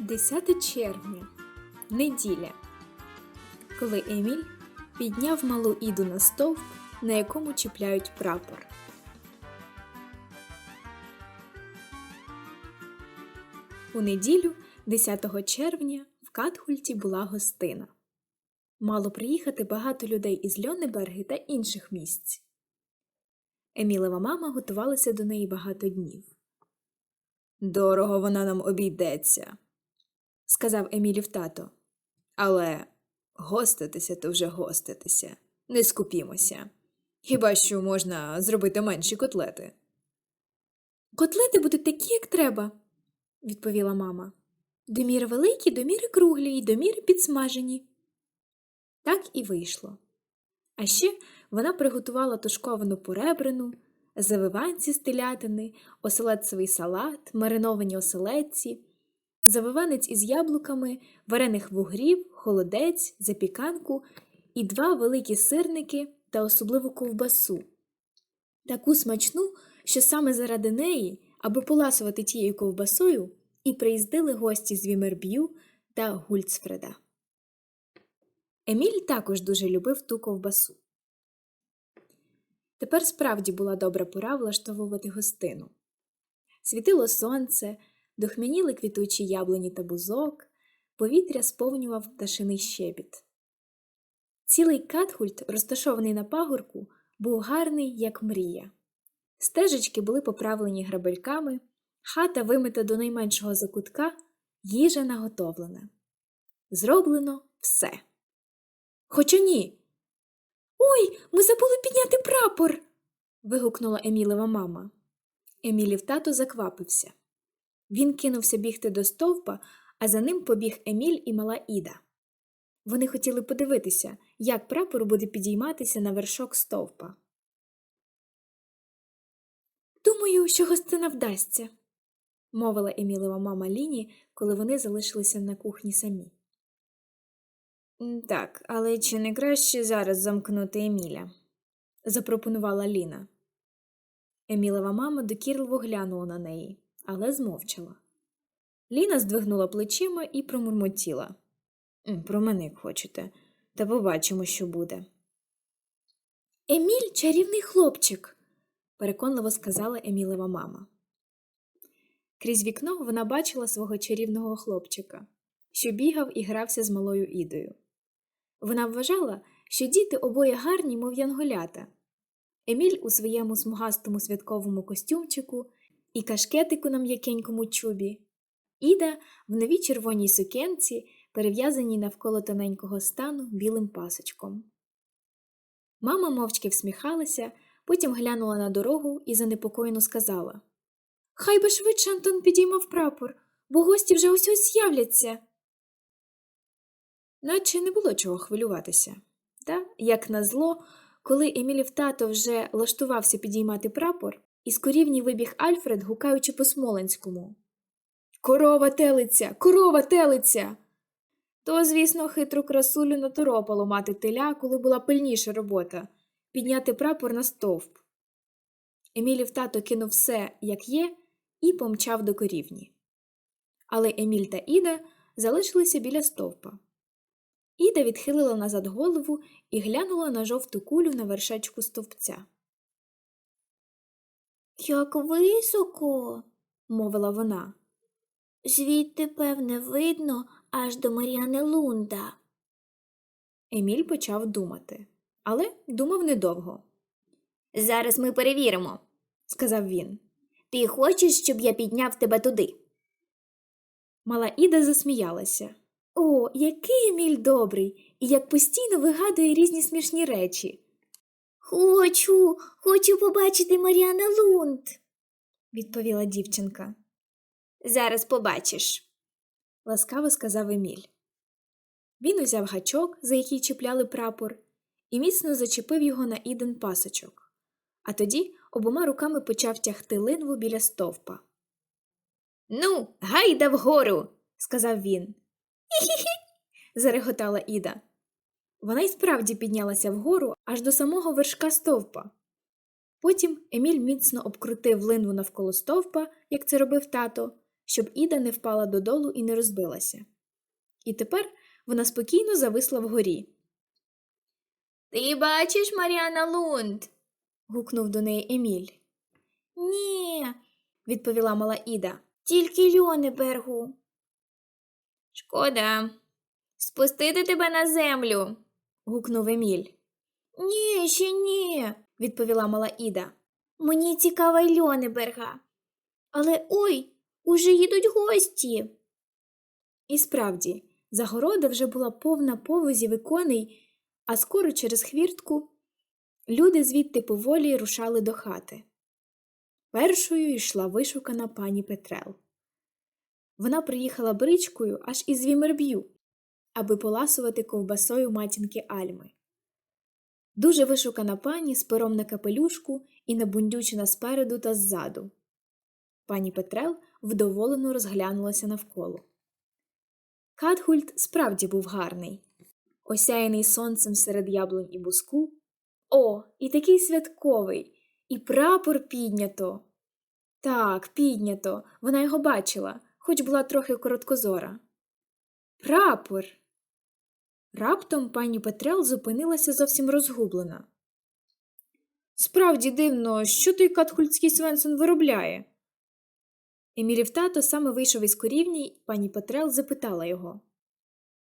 10 червня. Неділя. Коли Еміль підняв малу іду на стовп, на якому чіпляють прапор. У неділю, 10 червня, в Катхульті була гостина. Мало приїхати багато людей із Льонеберги та інших місць. Емілева мама готувалася до неї багато днів. Дорого вона нам обійдеться, сказав Емілів тато. Але гоститися то вже гоститися, не скупімося. Хіба що можна зробити менші котлети? Котлети будуть такі, як треба, відповіла мама. Доміри великі, доміри круглі і доміри підсмажені. Так і вийшло. А ще вона приготувала тушковану поребрину, завиванці з телятини, оселедцевий салат, мариновані оселедці, завиванець із яблуками, варених вугрів, холодець, запіканку і два великі сирники та особливу ковбасу. Таку смачну, що саме заради неї, аби поласувати тією ковбасою, і приїздили гості з Вімерб'ю та Гульцфреда. Еміль також дуже любив ту ковбасу. Тепер справді була добра пора влаштовувати гостину. Світило сонце, дохмяніли квітучі яблуні та бузок, повітря сповнював пташиний щебіт. Цілий катхульт, розташований на пагорку, був гарний, як мрія. Стежечки були поправлені грабельками, хата вимита до найменшого закутка, їжа наготовлена. Зроблено все. Хоча ні. Ой, ми забули підняти прапор. вигукнула Емілева мама. Емілів тато заквапився. Він кинувся бігти до стовпа, а за ним побіг Еміль і мала Іда. Вони хотіли подивитися, як прапор буде підійматися на вершок стовпа. Думаю, що гостина вдасться, мовила Емілева мама Ліні, коли вони залишилися на кухні самі. Так, але чи не краще зараз замкнути Еміля? запропонувала Ліна. Емілева мама докірливо глянула на неї, але змовчала. Ліна здвигнула плечима і промурмотіла. Про мене як хочете, та побачимо, що буде. Еміль чарівний хлопчик, переконливо сказала Емілева мама. Крізь вікно вона бачила свого чарівного хлопчика, що бігав і грався з малою ідою. Вона вважала, що діти обоє гарні, мов янголята. Еміль у своєму смугастому святковому костюмчику і кашкетику на м'якенькому чубі, Іда в новій червоній сукенці, перев'язаній навколо тоненького стану білим пасочком. Мама мовчки всміхалася, потім глянула на дорогу і занепокоєно сказала Хай би швидше Антон підіймав прапор, бо гості вже ось ось з'являться. Наче не було чого хвилюватися. Та, як назло, коли Емілів тато вже лаштувався підіймати прапор, із корівні вибіг Альфред, гукаючи по смоленському. Корова телиця, корова телиця. То, звісно, хитру красулю наторопало мати теля, коли була пильніша робота підняти прапор на стовп. Емілів тато кинув все, як є, і помчав до корівні. Але Еміль та Іда залишилися біля стовпа. Іда відхилила назад голову і глянула на жовту кулю на вершечку стовпця. Як високо, мовила вона. Звідти, певне, видно аж до Мар'яни Лунда. Еміль почав думати, але думав недовго. Зараз ми перевіримо, Сказав він. Ти хочеш, щоб я підняв тебе туди? Мала Іда засміялася. О, який Еміль добрий, і як постійно вигадує різні смішні речі, Хочу, хочу побачити Мар'яна Лунд. відповіла дівчинка. Зараз побачиш. ласкаво сказав Еміль. Він узяв гачок, за який чіпляли прапор, і міцно зачепив його на іден пасочок, а тоді обома руками почав тягти линву біля стовпа. Ну, гайда вгору, сказав він. Хі-хі-хі. зареготала Іда. Вона й справді піднялася вгору аж до самого вершка стовпа. Потім Еміль міцно обкрутив линву навколо стовпа, як це робив тато, щоб Іда не впала додолу і не розбилася. І тепер вона спокійно зависла вгорі. Ти бачиш Маріана Лунд? гукнув до неї Еміль. Ні, Відповіла мала Іда. тільки Льонебергу. Шкода. Спустити тебе на землю. Гукнув Еміль. Ні, ще ні. Відповіла мала Іда. Мені цікава й Льонеберга. Але ой, уже їдуть гості. І справді, загорода вже була повна повозів і коней, а скоро через хвіртку люди звідти поволі рушали до хати. Першою йшла вишукана пані Петрел. Вона приїхала бричкою аж із Вімерб'ю, аби поласувати ковбасою матінки Альми. Дуже вишукана пані з пером на капелюшку і набундючена спереду та ззаду. Пані Петрел вдоволено розглянулася навколо. Катгульт справді був гарний, осяяний сонцем серед яблунь і буску. О, і такий святковий, і прапор піднято. Так, піднято, вона його бачила, хоч була трохи короткозора. Прапор. Раптом пані Петрел зупинилася зовсім розгублена. Справді дивно, що той катхультський Свенсон виробляє. Емілів тато саме вийшов із корівні, і пані Петрел запитала його.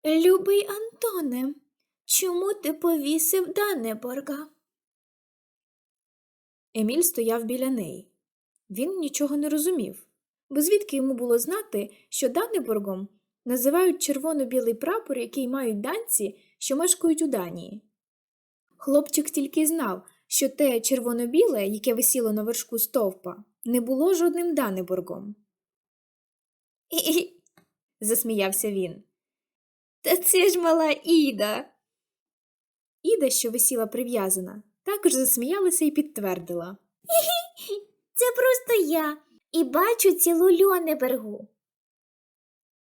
Любий Антоне, чому ти повісив Данеборга? Еміль стояв біля неї. Він нічого не розумів, бо звідки йому було знати, що Данеборгом називають червоно-білий прапор, який мають данці, що мешкають у Данії. Хлопчик тільки знав, що те червоно-біле, яке висіло на вершку стовпа, не було жодним Данеборгом. Хі-хі. засміявся він. Та це ж мала Іда. Іда, що висіла прив'язана, також засміялася і підтвердила. Це просто я. І бачу цілу Льонебергу.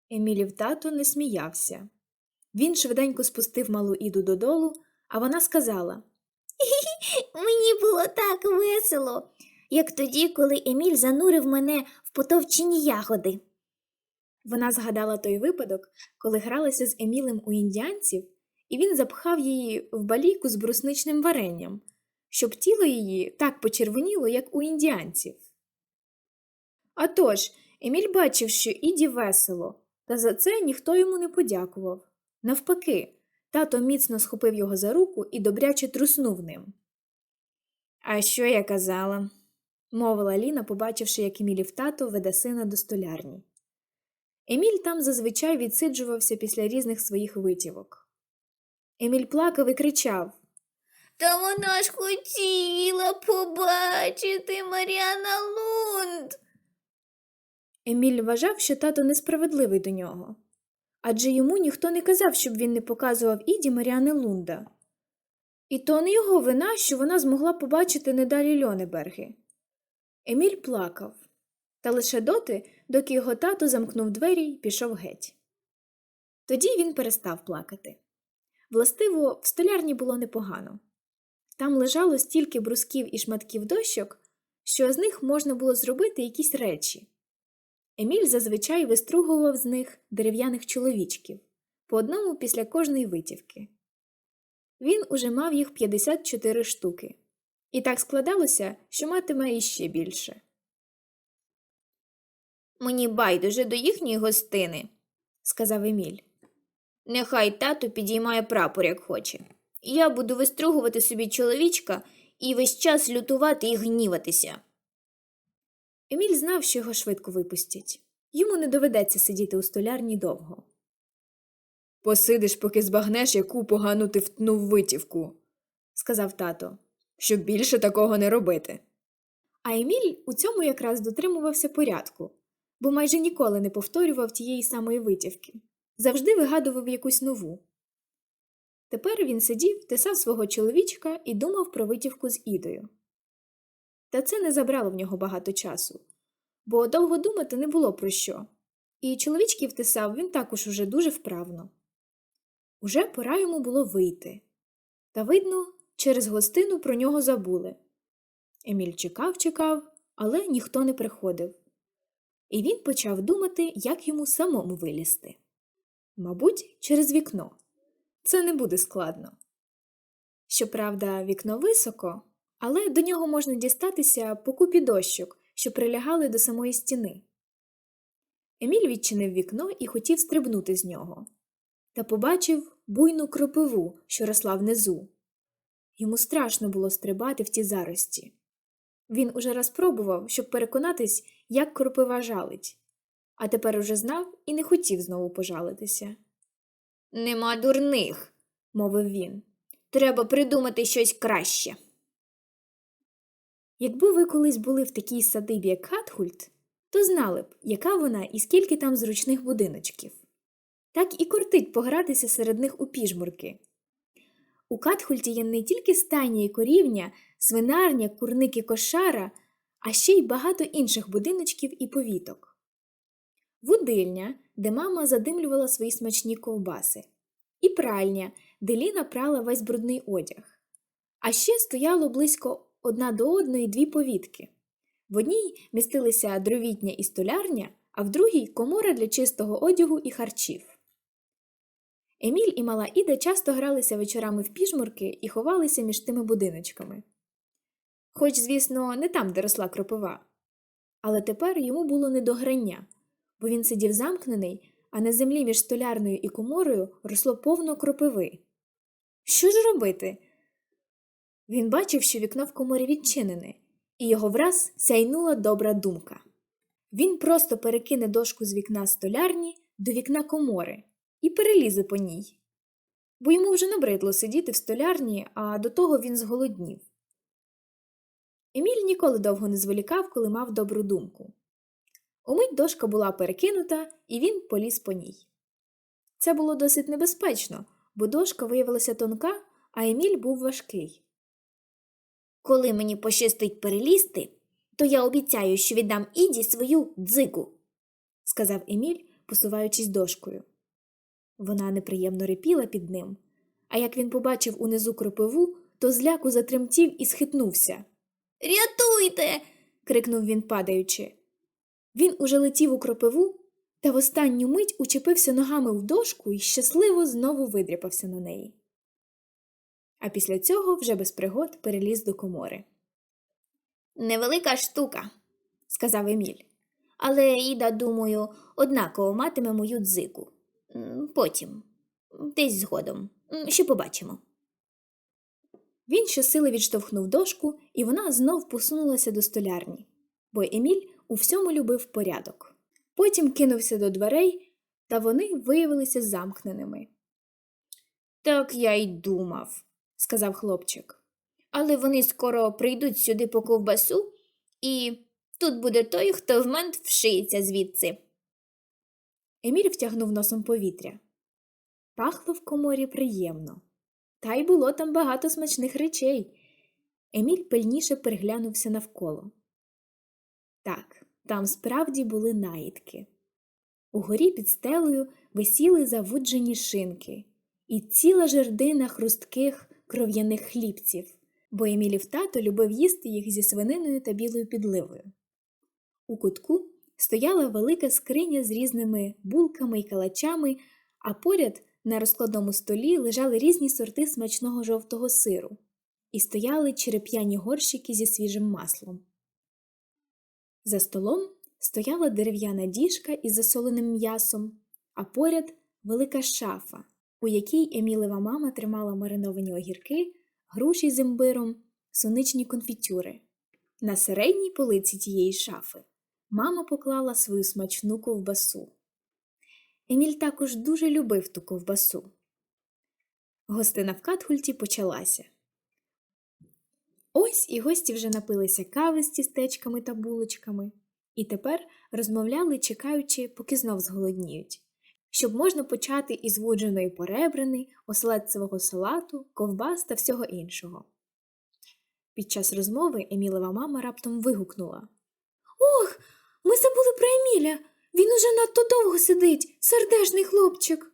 Емілів тато не сміявся. Він швиденько спустив малу Іду додолу, а вона сказала Мені було так весело, як тоді, коли Еміль занурив мене в потовчені ягоди. Вона згадала той випадок, коли гралася з Емілем у індіанців, і він запхав її в баліку з брусничним варенням, щоб тіло її так почервоніло, як у індіанців. А тож, Еміль бачив, що Іді весело, та за це ніхто йому не подякував. Навпаки, тато міцно схопив його за руку і добряче труснув ним. А що я казала? мовила Ліна, побачивши, як Емілів тато веде сина до столярні. Еміль там зазвичай відсиджувався після різних своїх витівок. Еміль плакав і кричав Та вона ж хотіла побачити Маріана Лунд. Еміль вважав, що тато несправедливий до нього. Адже йому ніхто не казав, щоб він не показував Іді Маріани Лунда. І то не його вина, що вона змогла побачити недалі Льонеберги. Еміль плакав, та лише доти, доки його тато замкнув двері й пішов геть. Тоді він перестав плакати. Властиво, в столярні було непогано. Там лежало стільки брусків і шматків дощок, що з них можна було зробити якісь речі. Еміль зазвичай вистругував з них дерев'яних чоловічків по одному після кожної витівки. Він уже мав їх 54 штуки, і так складалося, що матиме іще більше. Мені байдуже до їхньої гостини, сказав Еміль. Нехай тато підіймає прапор, як хоче. Я буду вистругувати собі чоловічка і весь час лютувати і гніватися. Еміль знав, що його швидко випустять. Йому не доведеться сидіти у столярні довго. Посидиш, поки збагнеш, яку погану ти втнув витівку, сказав тато, щоб більше такого не робити. А Еміль у цьому якраз дотримувався порядку, бо майже ніколи не повторював тієї самої витівки, завжди вигадував якусь нову. Тепер він сидів, тесав свого чоловічка і думав про витівку з Ідою. Та це не забрало в нього багато часу, бо довго думати не було про що, і чоловічків тесав він також уже дуже вправно. Уже пора йому було вийти. Та, видно, через гостину про нього забули. Еміль чекав, чекав, але ніхто не приходив. і він почав думати, як йому самому вилізти. Мабуть, через вікно. Це не буде складно. Щоправда, вікно високо, але до нього можна дістатися по купі дощок, що прилягали до самої стіни. Еміль відчинив вікно і хотів стрибнути з нього, та побачив буйну кропиву, що росла внизу. Йому страшно було стрибати в ті зарості. Він уже раз пробував, щоб переконатись, як кропива жалить, а тепер уже знав і не хотів знову пожалитися, Нема дурних, мовив він. треба придумати щось краще. Якби ви колись були в такій садибі, як Хатхульт, то знали б, яка вона і скільки там зручних будиночків. Так і кортить погратися серед них у піжмурки. У Катхульті є не тільки стайня і корівня, свинарня, курник і кошара, а ще й багато інших будиночків і повіток. Вудильня, де мама задимлювала свої смачні ковбаси, і пральня, де Ліна прала весь брудний одяг. А ще стояло близько одна до одної дві повітки. В одній містилися дровітня і столярня, а в другій комора для чистого одягу і харчів. Еміль і мала Іда часто гралися вечорами в піжмурки і ховалися між тими будиночками. Хоч, звісно, не там, де росла кропива. Але тепер йому було не до грання, бо він сидів замкнений, а на землі між столярною і коморою росло повно кропиви. Що ж робити? Він бачив, що вікно в коморі відчинене, і його враз сяйнула добра думка. Він просто перекине дошку з вікна столярні до вікна комори і перелізе по ній. Бо йому вже набридло сидіти в столярні, а до того він зголоднів. Еміль ніколи довго не зволікав, коли мав добру думку. Умить дошка була перекинута, і він поліз по ній. Це було досить небезпечно, бо дошка виявилася тонка, а Еміль був важкий. Коли мені пощастить перелізти, то я обіцяю, що віддам Іді свою дзику. сказав Еміль, посуваючись дошкою. Вона неприємно рипіла під ним, а як він побачив унизу кропиву, то зляку затремтів і схитнувся. Рятуйте. крикнув він, падаючи. Він уже летів у кропиву та в останню мить учепився ногами в дошку і щасливо знову видряпався на неї. А після цього вже без пригод переліз до комори, Невелика штука, сказав Еміль. але Іда, думаю, однаково матиме мою дзику. Потім, десь згодом. Ще побачимо. Він щосили відштовхнув дошку, і вона знов посунулася до столярні, бо Еміль у всьому любив порядок. Потім кинувся до дверей, та вони виявилися замкненими. Так я й думав, сказав хлопчик. але вони скоро прийдуть сюди по ковбасу, і тут буде той, хто в мент вшиється звідси. Еміль втягнув носом повітря. Пахло в коморі приємно, та й було там багато смачних речей. Еміль пильніше переглянувся навколо. Так, там справді були наїдки. Угорі під стелею висіли завуджені шинки і ціла жердина хрустких кров'яних хлібців, бо Емілів тато любив їсти їх зі свининою та білою підливою. У кутку стояла велика скриня з різними булками й калачами, а поряд на розкладному столі лежали різні сорти смачного жовтого сиру і стояли череп'яні горщики зі свіжим маслом. За столом стояла дерев'яна діжка із засоленим м'ясом, а поряд велика шафа, у якій Емілева мама тримала мариновані огірки, груші з імбиром, соничні конфітюри. На середній полиці тієї шафи мама поклала свою смачну ковбасу. Еміль також дуже любив ту ковбасу. Гостина в Катхульті почалася. Ось і гості вже напилися кави з тістечками та булочками, і тепер розмовляли, чекаючи, поки знов зголодніють, щоб можна почати із вудженої поребрини, оселедцевого салату, ковбас та всього іншого. Під час розмови Емілева мама раптом вигукнула Ох, ми забули про Еміля. Він уже надто довго сидить, сердешний хлопчик.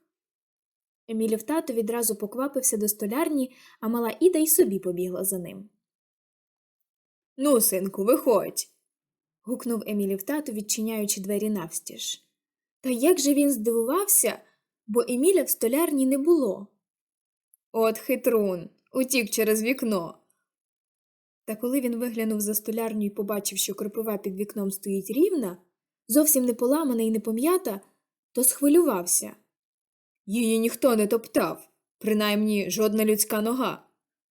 Емілів тато відразу поквапився до столярні, а мала Іда й собі побігла за ним. Ну, синку, виходь. гукнув Емілів тато, відчиняючи двері навстіж. Та як же він здивувався, бо Еміля в столярні не було. От хитрун, утік через вікно. Та коли він виглянув за столярню і побачив, що кропива під вікном стоїть рівна, зовсім не поламана і не пом'ята, то схвилювався. Її ніхто не топтав, принаймні жодна людська нога,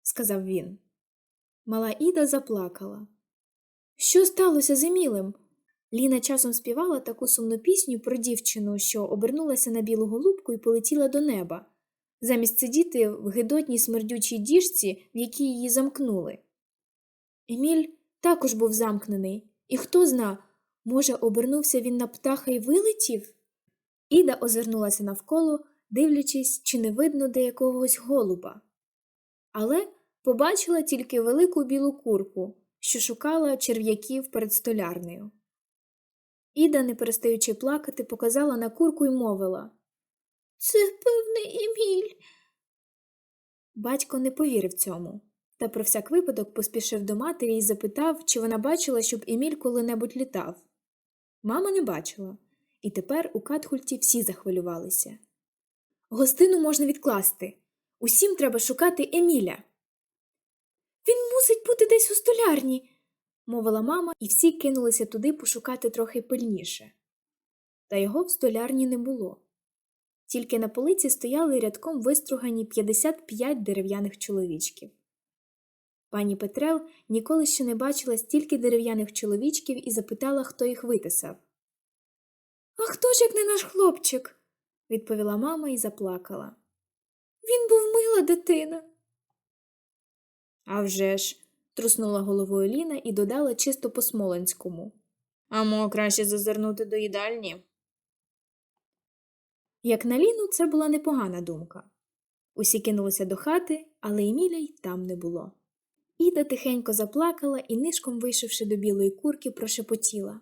сказав він. Мала Іда заплакала. Що сталося з Емілем? Ліна часом співала таку сумну пісню про дівчину, що обернулася на білу голубку і полетіла до неба, замість сидіти в гидотній смердючій діжці, в якій її замкнули. Еміль також був замкнений, і хто зна, може, обернувся він на птаха і вилетів? Іда озирнулася навколо, дивлячись, чи не видно де якогось голуба. Але побачила тільки велику білу курку, що шукала черв'яків перед столярнею. Іда, не перестаючи плакати, показала на курку і мовила Це, певний Еміль. Батько не повірив цьому, та про всяк випадок поспішив до матері і запитав, чи вона бачила, щоб Еміль коли-небудь літав. Мама не бачила, і тепер у Катхульті всі захвилювалися. Гостину можна відкласти. Усім треба шукати Еміля. Він мусить бути десь у столярні, мовила мама, і всі кинулися туди пошукати трохи пильніше. Та його в столярні не було. Тільки на полиці стояли рядком вистругані 55 дерев'яних чоловічків. Пані Петрел ніколи ще не бачила стільки дерев'яних чоловічків і запитала, хто їх витисав. А хто ж як не наш хлопчик? відповіла мама і заплакала. Він був мила дитина. «А вже ж», – труснула головою Ліна і додала чисто по смоленському. Амо, краще зазирнути до їдальні. Як на Ліну, це була непогана думка. Усі кинулися до хати, але Еміля й там не було. Іда тихенько заплакала і, нишком вийшовши до білої курки, прошепотіла.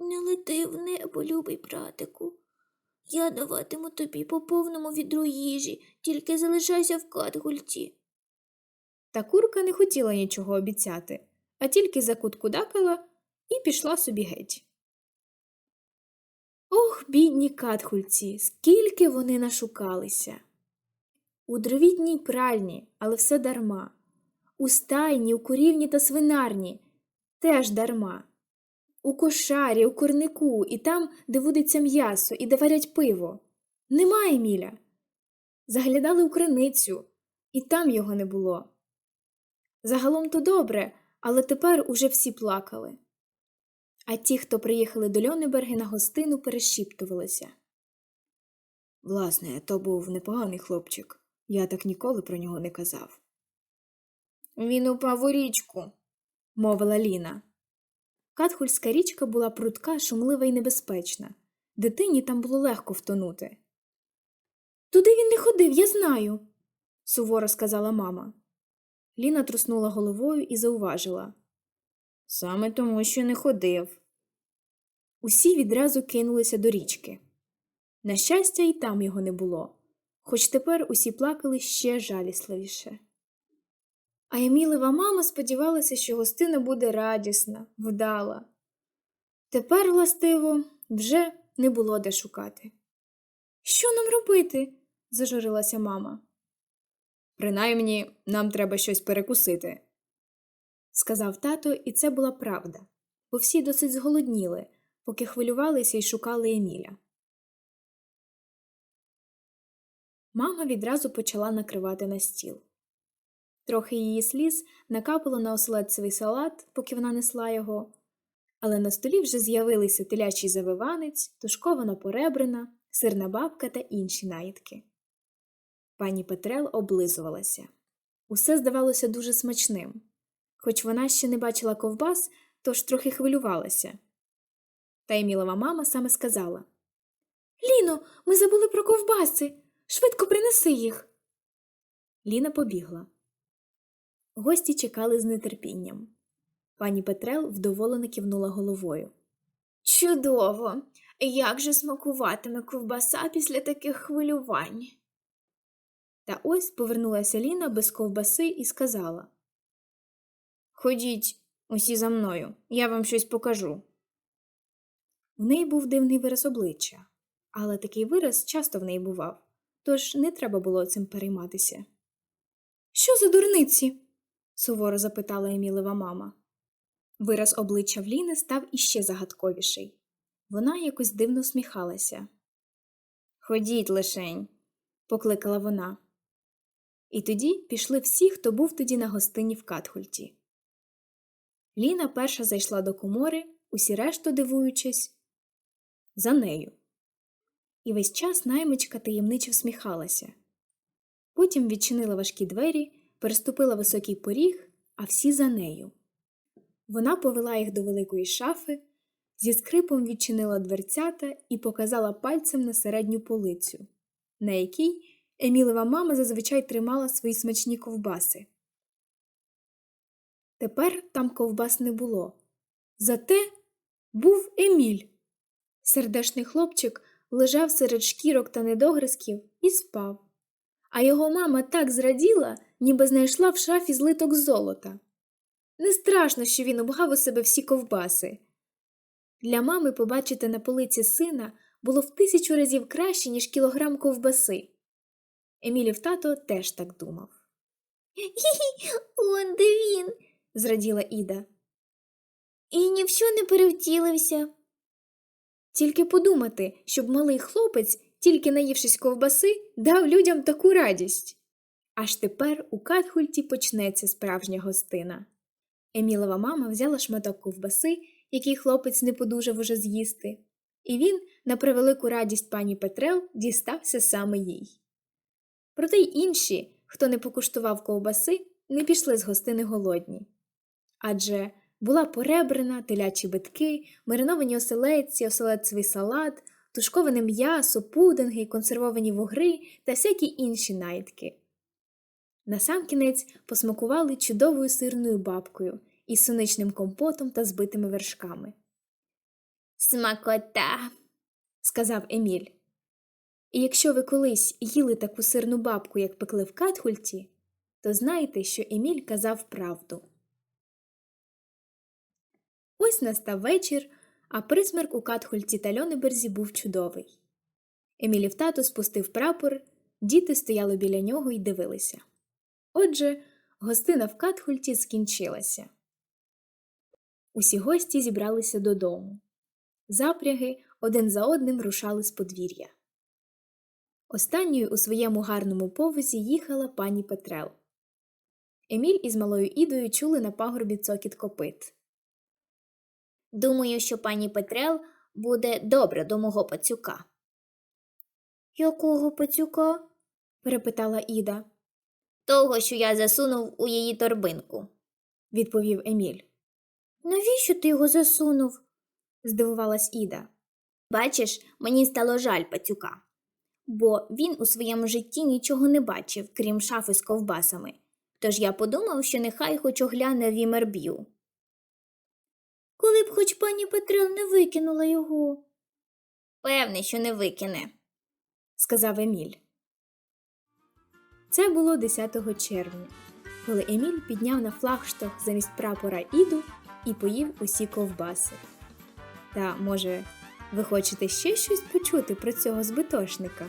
Не лети в небо, любий братику. Я даватиму тобі по повному відру їжі, тільки залишайся в катгульті. Та курка не хотіла нічого обіцяти, а тільки закуткудакала і пішла собі геть. Ох, бідні катхульці, скільки вони нашукалися. У дровітній пральні, але все дарма. У стайні, у курівні та свинарні теж дарма. У кошарі, у курнику, і там, де водиться м'ясо, і де варять пиво. Нема Еміля. Заглядали у криницю, і там його не було. Загалом то добре, але тепер уже всі плакали. А ті, хто приїхали до Льонеберги на гостину, перешіптувалися. Власне, то був непоганий хлопчик. Я так ніколи про нього не казав. Він упав у річку, мовила Ліна. Катхульська річка була прудка, шумлива і небезпечна. Дитині там було легко втонути. Туди він не ходив, я знаю, суворо сказала мама. Ліна труснула головою і зауважила. Саме тому, що не ходив. Усі відразу кинулися до річки. На щастя, і там його не було, хоч тепер усі плакали ще жалісливіше. А Емілева мама сподівалася, що гостина буде радісна, вдала. Тепер, властиво, вже не було де шукати. Що нам робити? зажурилася мама. Принаймні, нам треба щось перекусити, сказав тато, і це була правда, бо всі досить зголодніли, поки хвилювалися і шукали Еміля. Мама відразу почала накривати на стіл. Трохи її сліз накапало на оселедцевий салат, поки вона несла його, але на столі вже з'явилися телячий завиванець, тушкована поребрина, сирна бабка та інші наїдки. Пані Петрел облизувалася. Усе здавалося дуже смачним, хоч вона ще не бачила ковбас, тож трохи хвилювалася. Та Емілова мама саме сказала Ліно, ми забули про ковбаси. Швидко принеси їх. Ліна побігла. Гості чекали з нетерпінням. Пані Петрел вдоволено кивнула головою. Чудово! Як же смакуватиме ковбаса після таких хвилювань? Та ось повернулася Ліна без ковбаси і сказала Ходіть, Усі за мною, я вам щось покажу. В неї був дивний вираз обличчя, але такий вираз часто в неї бував, тож не треба було цим перейматися. Що за дурниці? суворо запитала Емілева мама. Вираз обличчя в Ліни став іще загадковіший. Вона якось дивно сміхалася. Ходіть лишень, покликала вона. І тоді пішли всі, хто був тоді на гостині в Катхульті. Ліна перша зайшла до комори, усі решту дивуючись, за нею. І весь час наймичка таємниче всміхалася. Потім відчинила важкі двері, переступила високий поріг, а всі за нею. Вона повела їх до великої шафи, зі скрипом відчинила дверцята і показала пальцем на середню полицю, на якій Емілева мама зазвичай тримала свої смачні ковбаси. Тепер там ковбас не було. Зате був Еміль. Сердешний хлопчик лежав серед шкірок та недогризків і спав. А його мама так зраділа, ніби знайшла в шафі злиток золота. Не страшно, що він обгав у себе всі ковбаси. Для мами побачити на полиці сина було в тисячу разів краще, ніж кілограм ковбаси. Емілів тато теж так думав. Хі-хі, он де він. Зраділа Іда. І ні в що не перевтілився. Тільки подумати, щоб малий хлопець, тільки наївшись ковбаси, дав людям таку радість. Аж тепер у Катхульті почнеться справжня гостина. Емілова мама взяла шматок ковбаси, який хлопець не подужав уже з'їсти, і він, на превелику радість пані Петрел, дістався саме їй. Проте й інші, хто не покуштував ковбаси, не пішли з гостини голодні. Адже була поребрина, телячі битки, мариновані оселедці, оселедцевий салат, тушковане м'ясо, пудинги, консервовані вугри та всякі інші найтки. Насамкінець посмакували чудовою сирною бабкою із суничним компотом та збитими вершками, Смакота. сказав Еміль. І якщо ви колись їли таку сирну бабку, як пекли в Катхульті, то знайте, що Еміль казав правду. Ось настав вечір, а присмерк у Катхульті та Льонеберзі був чудовий. Емілів тато спустив прапор, діти стояли біля нього і дивилися. Отже, гостина в Катхульті скінчилася. Усі гості зібралися додому. Запряги один за одним рушали з подвір'я. Останньою у своєму гарному повозі їхала пані Петрел. Еміль із малою Ідою чули на пагорбі цокіт копит. Думаю, що пані Петрел буде добре до мого пацюка. Якого пацюка? перепитала Іда, Того, що я засунув у її торбинку. відповів Еміль. Навіщо ти його засунув? Здивувалась Іда. Бачиш, мені стало жаль пацюка, бо він у своєму житті нічого не бачив, крім шафи з ковбасами. Тож я подумав, що нехай хоч огляне Вімерб'ю. Коли б хоч пані Петрел не викинула його. Певне, що не викине. сказав Еміль. Це було 10 червня, коли Еміль підняв на флагшток замість прапора Іду і поїв усі ковбаси. Та, може, ви хочете ще щось почути про цього збитошника?